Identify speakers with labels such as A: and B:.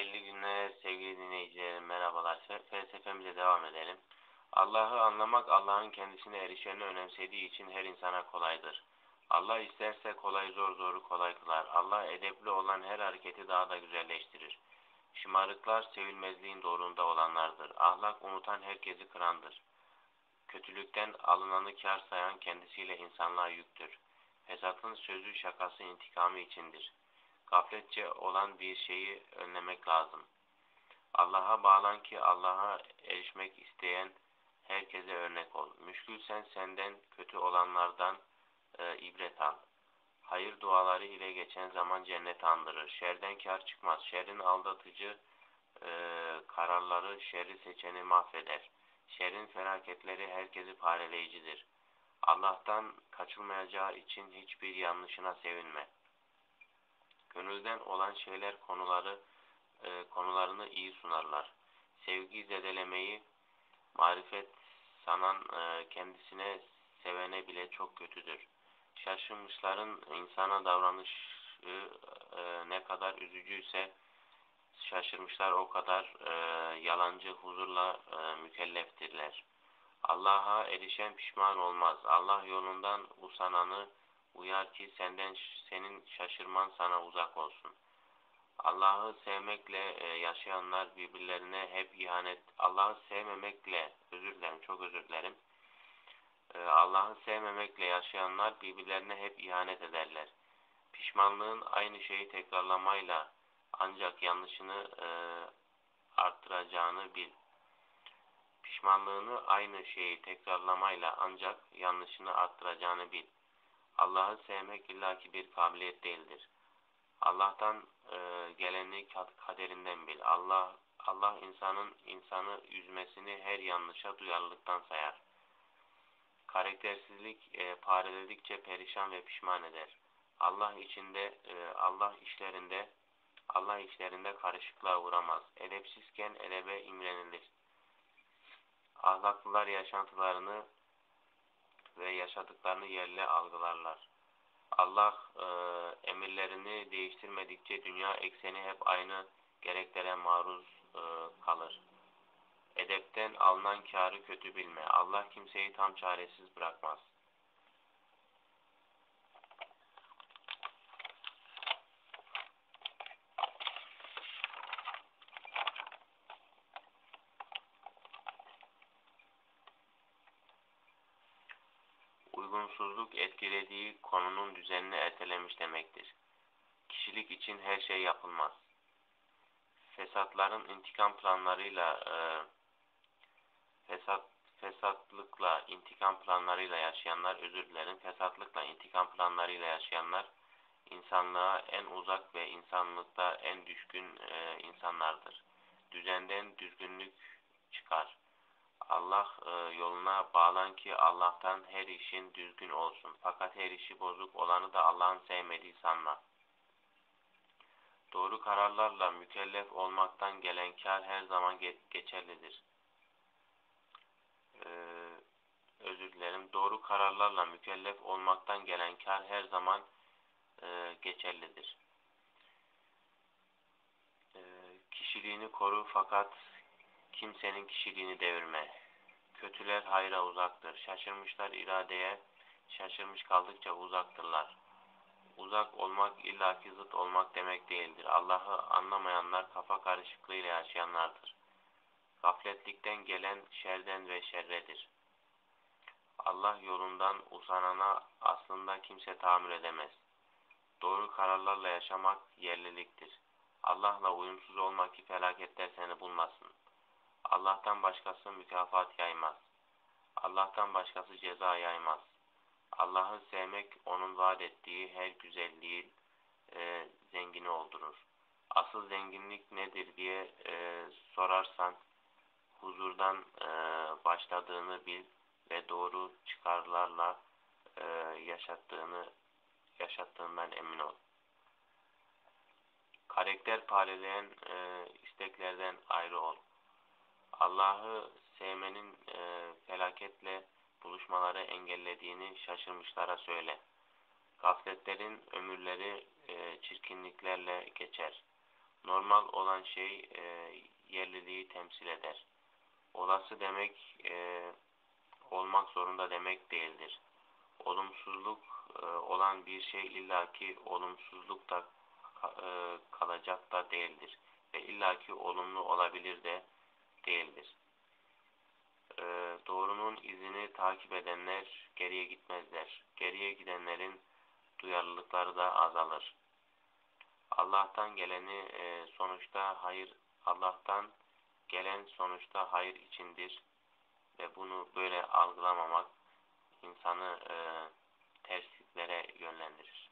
A: Hayırlı günler sevgili dinleyicilerim. Merhabalar. Fe- Felsefemize devam edelim. Allah'ı anlamak Allah'ın kendisine erişeni önemsediği için her insana kolaydır. Allah isterse kolay zor zoru kolay kılar. Allah edepli olan her hareketi daha da güzelleştirir. Şımarıklar sevilmezliğin doğrunda olanlardır. Ahlak unutan herkesi kırandır. Kötülükten alınanı kar sayan kendisiyle insanlığa yüktür. Fesatın sözü şakası intikamı içindir. Gafletçe olan bir şeyi önlemek lazım. Allah'a bağlan ki Allah'a erişmek isteyen herkese örnek ol. Müşkülsen senden kötü olanlardan e, ibret al. Hayır duaları ile geçen zaman cennet andırır. Şerden kar çıkmaz. Şerrin aldatıcı e, kararları şerri seçeni mahveder. Şerrin felaketleri herkesi paraleyicidir. Allah'tan kaçılmayacağı için hiçbir yanlışına sevinme. Gönülden olan şeyler konuları e, konularını iyi sunarlar. Sevgi zedelemeyi marifet sanan e, kendisine sevene bile çok kötüdür. Şaşırmışların insana davranışı e, ne kadar üzücüyse şaşırmışlar o kadar e, yalancı huzurla e, mükelleftirler. Allah'a erişen pişman olmaz. Allah yolundan usananı uyar ki senden senin şaşırman sana uzak olsun. Allah'ı sevmekle e, yaşayanlar birbirlerine hep ihanet, Allah'ı sevmemekle, özür dilerim, çok özür dilerim. E, Allah'ı sevmemekle yaşayanlar birbirlerine hep ihanet ederler. Pişmanlığın aynı şeyi tekrarlamayla ancak yanlışını e, arttıracağını bil. Pişmanlığını aynı şeyi tekrarlamayla ancak yanlışını arttıracağını bil. Allah'ı sevmek illaki bir kabiliyet değildir. Allah'tan e, geleni kaderinden bil. Allah Allah insanın insanı üzmesini her yanlışa duyarlılıktan sayar. Karaktersizlik e, pareledikçe perişan ve pişman eder. Allah içinde e, Allah işlerinde Allah işlerinde karışıklığa uğramaz. Edepsizken edebe imrenilir. Ahlaklılar yaşantılarını ve yaşadıklarını yerle algılarlar. Allah e, emirlerini değiştirmedikçe dünya ekseni hep aynı gereklere maruz e, kalır. Edepten alınan kârı kötü bilme. Allah kimseyi tam çaresiz bırakmaz. Uygunsuzluk etkilediği konunun düzenini ertelemiş demektir. Kişilik için her şey yapılmaz. Fesatların intikam planlarıyla e, fesat fesatlıkla intikam planlarıyla yaşayanlar özür dilerim fesatlıkla intikam planlarıyla yaşayanlar insanlığa en uzak ve insanlıkta en düşkün e, insanlardır. Düzenden düzgünlük çıkar. Allah e, yoluna bağlan ki Allah'tan her işin düzgün olsun. Fakat her işi bozuk olanı da Allah'ın sevmediği sanma. Doğru kararlarla mükellef olmaktan gelen kar her zaman ge geçerlidir. Ee, özür dilerim. Doğru kararlarla mükellef olmaktan gelen kar her zaman e, geçerlidir. Ee, kişiliğini koru fakat kimsenin kişiliğini devirme. Kötüler hayra uzaktır. Şaşırmışlar iradeye, şaşırmış kaldıkça uzaktırlar. Uzak olmak illaki zıt olmak demek değildir. Allah'ı anlamayanlar kafa karışıklığıyla yaşayanlardır. Gafletlikten gelen şerden ve şerredir. Allah yolundan usanana aslında kimse tahammül edemez. Doğru kararlarla yaşamak yerliliktir. Allah'la uyumsuz olmak ki felaketler seni bulmasın. Allah'tan başkası mükafat yaymaz. Allah'tan başkası ceza yaymaz. Allah'ı sevmek onun vaat ettiği her güzelliğin e, zengini oldurur. Asıl zenginlik nedir diye e, sorarsan huzurdan e, başladığını bil ve doğru çıkarlarla e, yaşattığını yaşattığından emin ol. Karakter pareleyen e, isteklerden ayrı ol. Allah'ı sevmenin e, felaketle buluşmaları engellediğini şaşırmışlara söyle. Gafletlerin ömürleri e, çirkinliklerle geçer. Normal olan şey e, yerliliği temsil eder. Olası demek e, olmak zorunda demek değildir. Olumsuzluk e, olan bir şey illaki olumsuzluk da e, kalacak da değildir. Ve illaki olumlu olabilir de değildir. E, doğrunun izini takip edenler geriye gitmezler. Geriye gidenlerin duyarlılıkları da azalır. Allah'tan geleni e, sonuçta hayır Allah'tan gelen sonuçta hayır içindir ve bunu böyle algılamamak insanı e, tersiklere yönlendirir.